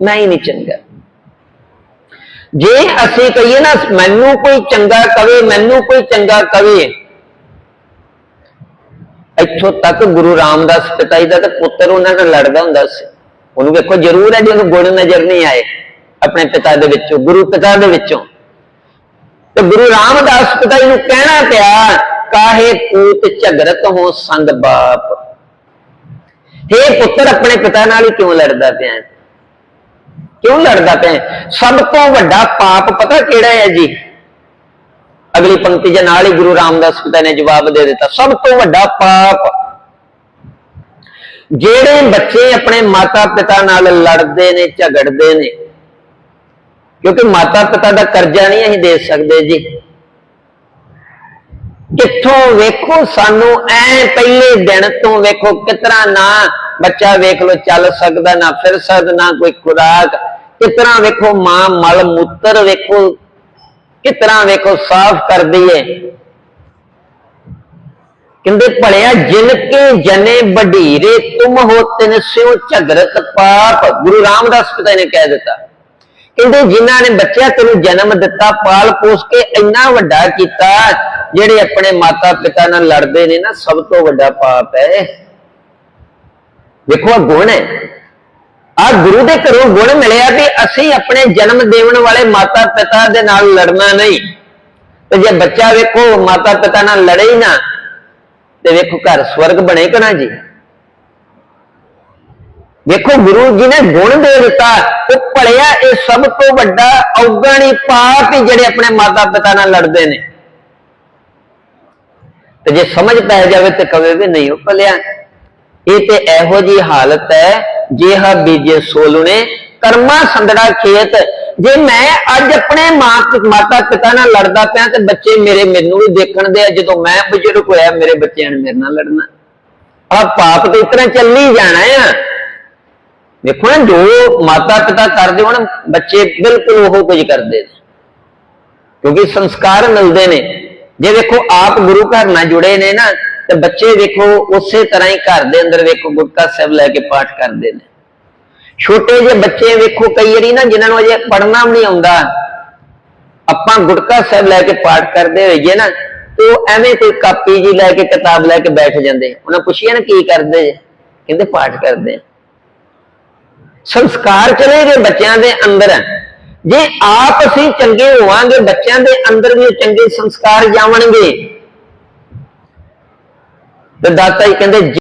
ਮੈਂ ਹੀ ਨਹੀਂ ਚੰਗਾ। ਜੇ ਅਸੀਂ ਕਹੀਏ ਨਾ, ਮੈਨੂੰ ਕੋਈ ਚੰਗਾ ਕਵੇ, ਮੈਨੂੰ ਕੋਈ ਚੰਗਾ ਕਵੇ, ਇੱਥੋਂ ਤੱਕ ਗੁਰੂ ਰਾਮਦਾਸ ਪਿਤਾ ਜੀ ਦਾ ਤੇ ਪੁੱਤਰ ਉਹਨਾਂ ਨਾਲ ਲੜਦਾ ਹੁੰਦਾ ਸੀ। ਉਹਨੂੰ ਵੇਖੋ, ਜ਼ਰੂਰ ਹੈ ਜੀ ਉਹਨੂੰ ਗੁਣ ਨਜ਼ਰ ਨਹੀਂ ਆਏ ਆਪਣੇ ਪਿਤਾ ਦੇ ਵਿੱਚੋਂ, ਗੁਰੂ ਪਿਤਾ ਦੇ ਵਿੱਚੋਂ। ਤੇ ਗੁਰੂ ਰਾਮਦਾਸ ਪਿਤਾ ਜੀ ਨੂੰ ਕਹਿਣਾ ਪਿਆ, ਕਾਹੇ ਕੂਤ ਝਗਰਤ ਹੋ ਸੰਗ ਬਾਪ। हे ਪੁੱਤਰ, ਆਪਣੇ ਪਿਤਾ ਨਾਲ ਹੀ ਕਿਉਂ ਲੜਦਾ ਪਿਆ? ਕਿਉਂ ਲੜਦਾ ਪਿਆ ਸਭ ਤੋਂ ਵੱਡਾ ਪਾਪ ਪਤਾ ਕਿਹੜਾ ਹੈ ਜੀ? ਅਗਲੀ ਪੰਕਤੀ ਦੇ ਨਾਲ ਹੀ ਗੁਰੂ ਰਾਮਦਾਸ ਪਿਤਾ ਨੇ ਜਵਾਬ ਦੇ ਦਿੱਤਾ। ਸਭ ਤੋਂ ਵੱਡਾ ਪਾਪ। ਜਿਹੜੇ ਬੱਚੇ ਆਪਣੇ ਮਾਤਾ ਪਿਤਾ ਨਾਲ ਲੜਦੇ ਨੇ, ਝਗੜਦੇ ਨੇ, ਕਿਉਂਕਿ ਮਾਤਾ ਪਿਤਾ ਦਾ ਕਰਜ਼ਾ ਨਹੀਂ ਅਸੀਂ ਦੇ ਸਕਦੇ ਜੀ। ਕਿੱਥੋਂ ਵੇਖੋ ਸਾਨੂੰ ਐ ਪਹਿਲੇ ਦਿਨ ਤੋਂ ਵੇਖੋ ਕਿਤਨਾ ਨਾ ਬੱਚਾ ਵੇਖ ਲੋ ਚੱਲ ਸਕਦਾ ਨਾ, ਫਿਰ ਸਕਦਾ ਨਾ ਕੋਈ ਖੁਰਾਕ। ਕਿਤਨਾ ਵੇਖੋ ਮਾਂ ਮਲ ਮੂਤਰ ਵੇਖੋ ਕਿਤਨਾ ਵੇਖੋ ਸਾਫ਼ ਕਰਦੀ ਏ ਕਹਿੰਦੇ ਭਲਿਆ ਜਿਨ ਕੇ ਜਨੇ ਬਢੀਰੇ ਤੁਮ ਹੋ ਤਿਨ ਸਿਉ ਝਗਰਤ ਪਾਪ। ਗੁਰੂ ਰਾਮਦਾਸ ਪਿਤਾ ਨੇ ਕਹਿ ਦਿੱਤਾ। ਕਹਿੰਦੇ ਜਿਨ੍ਹਾਂ ਨੇ ਬੱਚਿਆ ਤੈਨੂੰ ਜਨਮ ਦਿੱਤਾ, ਪਾਲ ਪੋਸ ਕੇ ਇੰਨਾ ਵੱਡਾ ਕੀਤਾ ਜਿਹੜੇ ਆਪਣੇ ਮਾਤਾ ਪਿਤਾ ਨਾਲ ਲੜਦੇ ਨੇ ਨਾ, ਸਭ ਤੋਂ ਵੱਡਾ ਪਾਪ ਹੈ ਵੇਖੋ ਆ ਗੁਣ ਹੈ। ਆ ਗੁਰੂ ਦੇ ਘਰੋਂ ਗੁਣ ਮਿਲਿਆ ਵੀ ਅਸੀਂ ਆਪਣੇ ਜਨਮ ਦੇਵਣ ਵਾਲੇ ਮਾਤਾ ਪਿਤਾ ਦੇ ਨਾਲ ਲੜਨਾ ਨਹੀਂ। ਤੇ ਜੇ ਬੱਚਾ ਵੇਖੋ ਮਾਤਾ ਪਿਤਾ ਨਾਲ ਲੜੇ ਹੀ ਨਾ, ਤੇ ਵੇਖੋ ਘਰ ਸਵਰਗ ਬਣੇਗਾ ਨਾ ਜੀ। ਵੇਖੋ, ਗੁਰੂ ਜੀ ਨੇ ਗੁਣ ਦੇ ਦਿੱਤਾ ਉਹ ਭਲਿਆ ਇਹ ਸਭ ਤੋਂ ਵੱਡਾ ਔਗਣੀ ਪਾਪ ਹੀ ਜਿਹੜੇ ਆਪਣੇ ਮਾਤਾ ਪਿਤਾ ਨਾਲ ਲੜਦੇ ਨੇ। ਤੇ ਜੇ ਸਮਝ ਪੈ ਜਾਵੇ ਤੇ ਕਵੇ ਵੀ ਨਹੀਂ ਉਹ ਭਲਿਆ। ਇਹ ਤੇ ਇਹੋ ਜੀ ਹਾਲਤ ਹੈ ਜੇ ਹਾ ਬੀਜੇ ਸੋਲੁਣੇ, ਕਰਮਾ ਸੰਦੜਾ ਖੇਤ। ਜੇ ਮੈਂ ਅੱਜ ਆਪਣੇ ਮਾਤਾ ਪਿਤਾ ਨਾਲ ਲੜਦਾ ਪਿਆ ਤੇ ਬੱਚੇ ਮੇਰੇ ਮੈਨੂੰ ਵੀ ਦੇਖਣ ਦੇ ਆ, ਜਦੋਂ ਮੈਂ ਬਜ਼ੁਰਗ ਹੋਇਆ, ਮੇਰੇ ਬੱਚਿਆਂ ਨੇ ਮੇਰੇ ਨਾਲ ਲੜਨਾ। ਆ ਪਾਪ ਤੇ ਇਤਨਾ ਚੱਲੀ ਜਾਣਾ ਆ। ਦੇਖੋ ਨਾ, ਜੋ ਮਾਤਾ ਪਿਤਾ ਕਰਦੇ ਹੋਣ, ਬੱਚੇ ਬਿਲਕੁਲ ਉਹ ਕੁਝ ਕਰਦੇ ਨੇ। ਕਿਉਂਕਿ ਸੰਸਕਾਰ ਮਿਲਦੇ ਨੇ। ਜੇ ਵੇਖੋ ਆਪ ਗੁਰੂ ਘਰ ਨਾਲ ਜੁੜੇ ਨੇ ਨਾ, ਤੇ ਬੱਚੇ ਵੇਖੋ ਉਸੇ ਤਰ੍ਹਾਂ ਹੀ ਘਰ ਦੇ ਅੰਦਰ ਵੇਖੋ ਗੁਟਕਾ ਸਾਹਿਬ ਲੈ ਕੇ ਪਾਠ ਕਰਦੇ ਨੇ। ਛੋਟੇ ਜਿਹੇ ਬੱਚੇ ਵੇਖੋ ਕਈ ਵਾਰੀ ਨਾ ਜਿਨ੍ਹਾਂ ਨੂੰ ਅਜੇ ਪੜ੍ਹਨਾ ਵੀ ਨਹੀਂ ਆਉਂਦਾ, ਆਪਾਂ ਗੁਟਕਾ ਸਾਹਿਬ ਲੈ ਕੇ ਪਾਠ ਕਰਦੇ ਹੋਈਏ ਨਾ ਉਹ ਐਵੇਂ ਕੋਈ ਕਾਪੀ ਜੀ ਲੈ ਕੇ, ਕਿਤਾਬ ਲੈ ਕੇ ਬੈਠ ਜਾਂਦੇ ਉਹਨਾਂ ਪੁੱਛਿਆ ਨਾ ਕੀ ਕਰਦੇ ਜੇ, ਕਹਿੰਦੇ ਪਾਠ ਕਰਦੇ ਸੰਸਕਾਰ ਚਲੇ ਗਏ ਬੱਚਿਆਂ ਦੇ ਅੰਦਰ। ਜੇ ਆਪ ਅਸੀਂ ਚੰਗੇ ਹੋਵਾਂਗੇ, ਬੱਚਿਆਂ ਦੇ ਅੰਦਰ ਵੀ ਚੰਗੇ ਸੰਸਕਾਰ ਜਾਵਣਗੇ। ਤੇ ਦਾਤਾ ਜੀ ਕਹਿੰਦੇ